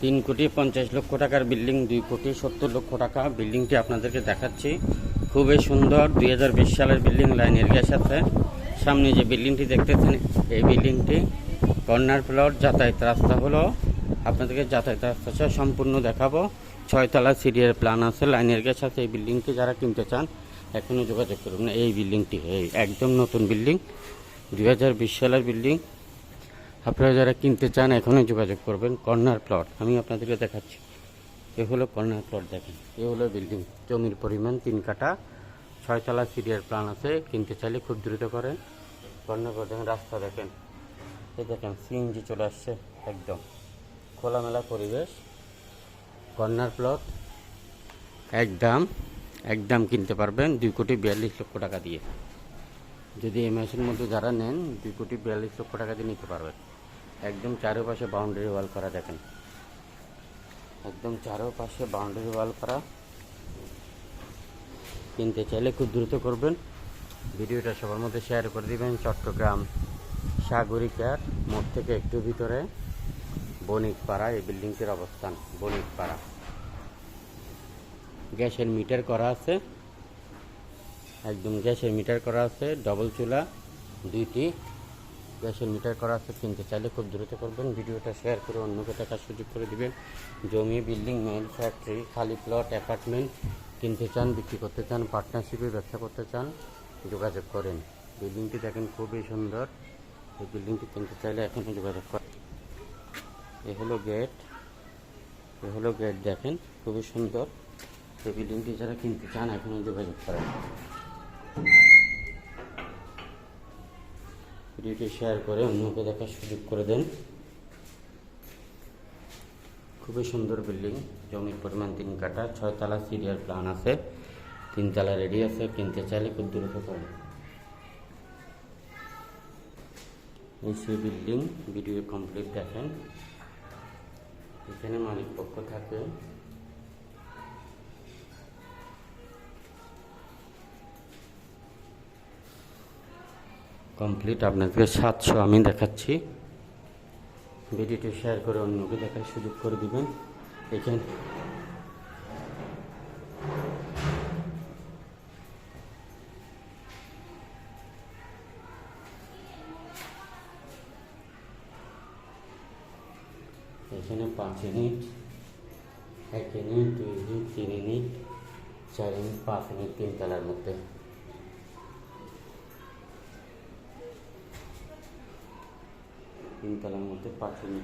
তিন কোটি পঞ্চাশ লক্ষ টাকার বিল্ডিং, দুই কোটি সত্তর লক্ষ টাকা বিল্ডিংটি আপনাদেরকে দেখাচ্ছি। খুবই সুন্দর, দুই হাজার বিশ সালের বিল্ডিং লাইন এরিয়ার সাথে। সামনে যে বিল্ডিংটি দেখতেছেন, এই বিল্ডিংটি কর্নার প্লট, যাতায়াত রাস্তা হলো। আপনাদেরকে যাতায়াত রাস্তা সম্পূর্ণ দেখাবো। ছয়তলা সিরিয়ার প্ল্যান আছে, লাইন এরিয়ার সাথে এই বিল্ডিংটি যারা কিনতে চান, এখনই যোগাযোগ করুন। এই বিল্ডিংটি এই একদম নতুন বিল্ডিং, দুই হাজার বিশ সালের বিল্ডিং। আপনারা যারা কিনতে চান, এখনই যোগাযোগ করবেন। কর্নার প্লট আমি আপনাদেরকে দেখাচ্ছি। এ হলো কর্নার প্লট দেখেন। এ হলো বিল্ডিং জমির পরিমাণ তিন কাঠা। ছয়তলা সিরিয়ার প্ল্যান আছে। কিনতে চাইলে খুব দ্রুত করেন। কর্নার প্লট দেখেন, রাস্তা দেখেন। এই দেখেন সিএনজি চলে আসছে একদম। খোলামেলা পরিবেশ। কর্নার প্লট একদম একদম কিনতে পারবেন দুই কোটি বিয়াল্লিশ লক্ষ টাকা দিয়ে। যদি এই মধ্যে যারা নেন, দুই কোটি বিয়াল্লিশ লক্ষ টাকা দিয়ে নিতে পারবেন। একদম চারোপাশে বাউন্ডারি ওয়াল করা, দেখেন। একদম চারোপাশে বাউন্ডারি ওয়াল করা। কিনতে চাইলে খুব দ্রুত করবেন। ভিডিওটা সবার মধ্যে শেয়ার করে দিবেন। চট্টগ্রাম সাগরিকার মোড় থেকে একটু ভিতরে বণিকপাড়া, এই বিল্ডিংটির অবস্থান, বণিকপাড়া। গ্যাসের মিটার করা আছে। একদম গ্যাসের মিটার করা আছে। ডবল চুলা, দুইটি গ্যাসের মিটার করা আছে কিনতে চাইলে খুব দ্রুত করবেন। ভিডিওটা শেয়ার করে অন্যকে টাকার সুযোগ করে দিবেন। জমি, বিল্ডিং মেল ফ্যাক্টরি খালি প্লট অ্যাপার্টমেন্ট কিনতে চান, বিক্রি করতে চান পার্টনারশিপে ব্যবসা করতে চান, যোগাযোগ করেন। বিল্ডিংটি দেখেন খুবই সুন্দর। এই বিল্ডিংটি কিনতে চাইলে এখনই যোগাযোগ করেন। এ হলো গেট এ হলো গেট দেখেন, খুবই সুন্দর। এই বিল্ডিংটি যারা কিনতে চান, এখনই যোগাযোগ করেন। ভিডিওটি শেয়ার করে অন্যকে দেখার সুযোগ করে দেন। খুবই সুন্দর বিল্ডিং, জমির পরিমাণ তিন কাটা ছয়তলা সিরিয়াল প্ল্যান আছে, তিনতলা রেডি আছে, কিনতে চাইলে খুব দ্রুত করেন এই সেই বিল্ডিং, ভিডিও কমপ্লিট দেখেন। এখানে মালিক পক্ষ থাকে কমপ্লিট। আপনাদেরকে সাতশো আমি দেখাচ্ছি। ভিডিওটি শেয়ার করে অন্যকে দেখার সুযোগ করে দিবেন। এখানে এখানে পাঁচ ইউনিট, এক ইউনিট, দুই ইউনিট, তিন ইউনিট, চার ইউনিট, পাঁচ ইউনিট, তিন তলার মধ্যে। তিনতলার মধ্যে পাঠিয়ে